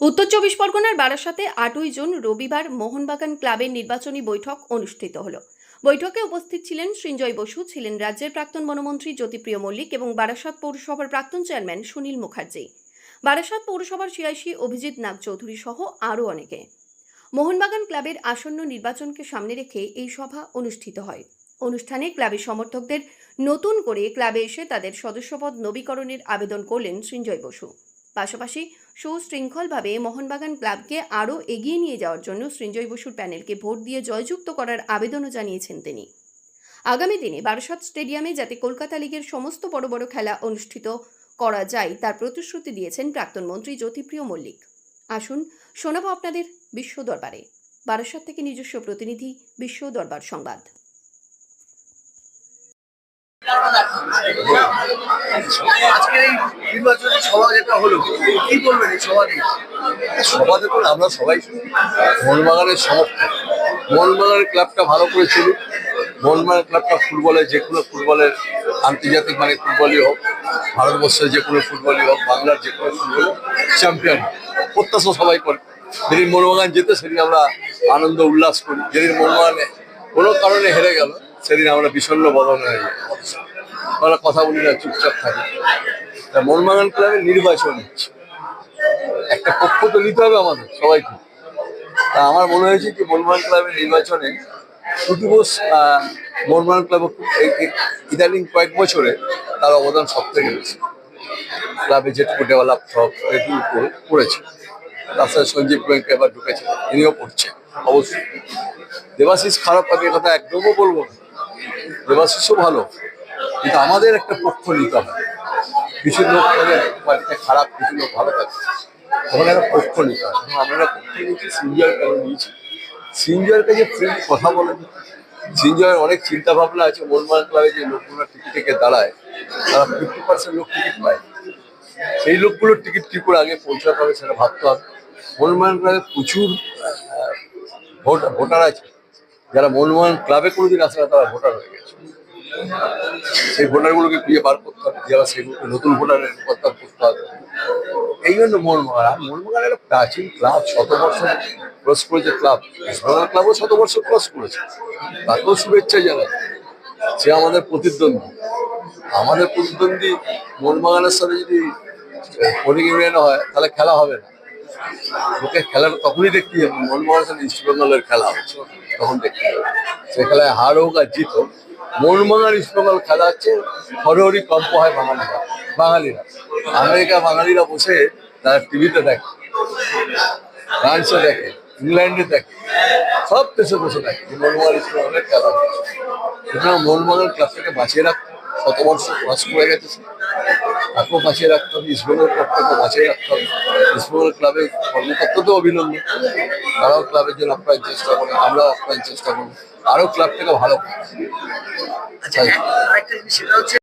উত্তর চব্বিশ পরগনার বারাসাতে আটই জুন রবিবার মোহনবাগান ক্লাবের নির্বাচনী বৈঠক অনুষ্ঠিত হল। বৈঠকে উপস্থিত ছিলেন সৃঞ্জয় বসু, ছিলেন রাজ্যের প্রাক্তন বনমন্ত্রী জ্যোতিপ্রিয় মল্লিক এবং বারাসাত পৌরসভার প্রাক্তন চেয়ারম্যান সুনীল মুখার্জি। বারাসাত পৌরসভার সিআইসি অভিজিৎ নাগ চৌধুরী সহ আরও অনেকে। মোহনবাগান ক্লাবের আসন্ন নির্বাচনকে সামনে রেখে এই সভা অনুষ্ঠিত হয়। অনুষ্ঠানে ক্লাবের সমর্থকদের নতুন করে ক্লাবে এসে তাদের সদস্যপদ নবীকরণের আবেদন করলেন সৃঞ্জয় বসু। পাশাপাশি সুশৃঙ্খলভাবে মোহনবাগান ক্লাবকে আরও এগিয়ে নিয়ে যাওয়ার জন্য সৃঞ্জয় বসুর প্যানেলকে ভোট দিয়ে জয়যুক্ত করার আবেদনও জানিয়েছেন তিনি। আগামী দিনে বারাসাত স্টেডিয়ামে যাতে কলকাতা লিগের সমস্ত বড় বড় খেলা অনুষ্ঠিত করা যায়, তার প্রতিশ্রুতি দিয়েছেন প্রাক্তন মন্ত্রী জ্যোতিপ্রিয় মল্লিক। আসুন, শোনাবো আপনাদের বিশ্ব দরবারে। বারাসাত থেকে নিজস্ব প্রতিনিধি, বিশ্ব দরবার সংবাদ। সভা দেখুন, আমরা সবাই মোহনবাগানের সমর্থক মোহনবাগানের ক্লাবটা ভালো করে চলুক মোহনবাগান ক্লাবটা ফুটবলে যে কোনো ফুটবলের আন্তর্জাতিক মানে ফুটবলই হোক, ভারতবর্ষের যে কোনো ফুটবলই হোক, বাংলার যে কোনো ফুটবল চ্যাম্পিয়ন প্রত্যাশা সবাই করে। যেদিন মোহনবাগান যেতে, সেদিন আমরা আনন্দ, উল্লাস করি। যেদিন মোহনবাগানে কোনো কারণে হেরে গেল সেদিন আমরা বিষণ্ণ বদন হয়ে যাই আমরা কথা বলি না, চুপচাপ থাকি। তা মোহনবাগান ক্লাবের নির্বাচন হচ্ছে। একটা পক্ষ তো নিতে হবে আমাদের সবাইকে। তা আমার মনে হয়েছে যে মোহনবাগান ক্লাবের নির্বাচনে প্রতি বোস মোহনবাগান ক্লাব ইদানিং কয়েক বছরে তার অবদান সব থেকে বেশি। ক্লাবে যেটুকু ডেভেলপ সব এটুকু করে- করেছে। তাছাড়া সঞ্জীব ব্যাংক এবার ঢুকেছে, তিনিও পড়ছে অবশ্যই। দেবাশিস খারাপ এ কথা একদমও বলব না। দেবাশিসও ভালো। কিন্তু আমাদের একটা পক্ষ নিতে হবে। কিছু লোক মানে খারাপ, কিছু লোক ভালো থাকে। তখন একটা পক্ষ নিতে হবে। আমরা পক্ষ নিয়েছি সিনজয়ের কেন নিয়েছি? সিনজয়ের কাছে ফ্রেন্ড কথা বলে সিনজয়ের অনেক চিন্তা ভাবনা আছে মোহনবাগান ক্লাবে যে লোকগুলো টিকিট থেকে দাঁড়ায়, তারা ফিফটি পার্সেন্ট লোক টিকিট পায়। সেই লোকগুলোর টিকিট কি করে আগে পৌঁছাতে হবে সেটা ভাবতে হবে। মোহনবাগান ক্লাবে প্রচুর ভোট, ভোটার আছে। যারা মোহনবাগান ক্লাবে কোনোদিন আসে না, তারা ভোটার হয়ে গেছে। সেই ভোটারগুলোকে খুঁজে বার করতে হবে, যারা সেগুলোকে নতুন ভোটারের প্রত্যাহার করতে হবে। এই জন্য মোহনবাগান মোহনবাগান একটা প্রাচীন ক্লাব, শত বছর ক্রস করেছে ক্লাব। ক্লাবও শত বছর ক্রস করেছে। তাকেও শুভেচ্ছা জানাই। সে আমাদের প্রতিদ্বন্দ্বী। আমাদের প্রতিদ্বন্দ্বী মোহনবাগানের সাথে যদি পোলিং ইউনিয়ন হয়, তাহলে খেলা হবে না। লোকে খেলাটা তখনই দেখতে যাবে মোহনবাগানের সাথে ইস্ট বেঙ্গলের খেলা তখন দেখতে সে খেলায় হার হোক আর জিত হোক মোহনবাগান ইস্ট বেঙ্গল খেলা হচ্ছে হরহরি কম্প হয় বাঙালিরা বাঙালিরা। আমেরিকা বাঙালিরা বসে তারা টিভিতে দেখে ফ্রান্সে দেখে ইংল্যান্ডে দেখে, সব দেশে বসে দেখে যে মোহনবাগান ইস্ট বেঙ্গলের খেলা সুতরাং মোহনবাগান ক্লাবটাকে বাঁচিয়ে রাখতে শত বর্ষ ক্রস করে গেছে। সে। তাকেও বাঁচিয়ে রাখতে হবে ইস্টবেঙ্গল কর্তব্য বাঁচিয়ে রাখতে হবে। ইস্টবেঙ্গল ক্লাবের কর্মকর্তাতেও অভিনন্দন। তারাও ক্লাবের জন্য আপ্রাণ চেষ্টা করে, আমরাও আপ্রাণ চেষ্টা করব আরও ক্লাবটাকে ভালো করতে। আচ্ছা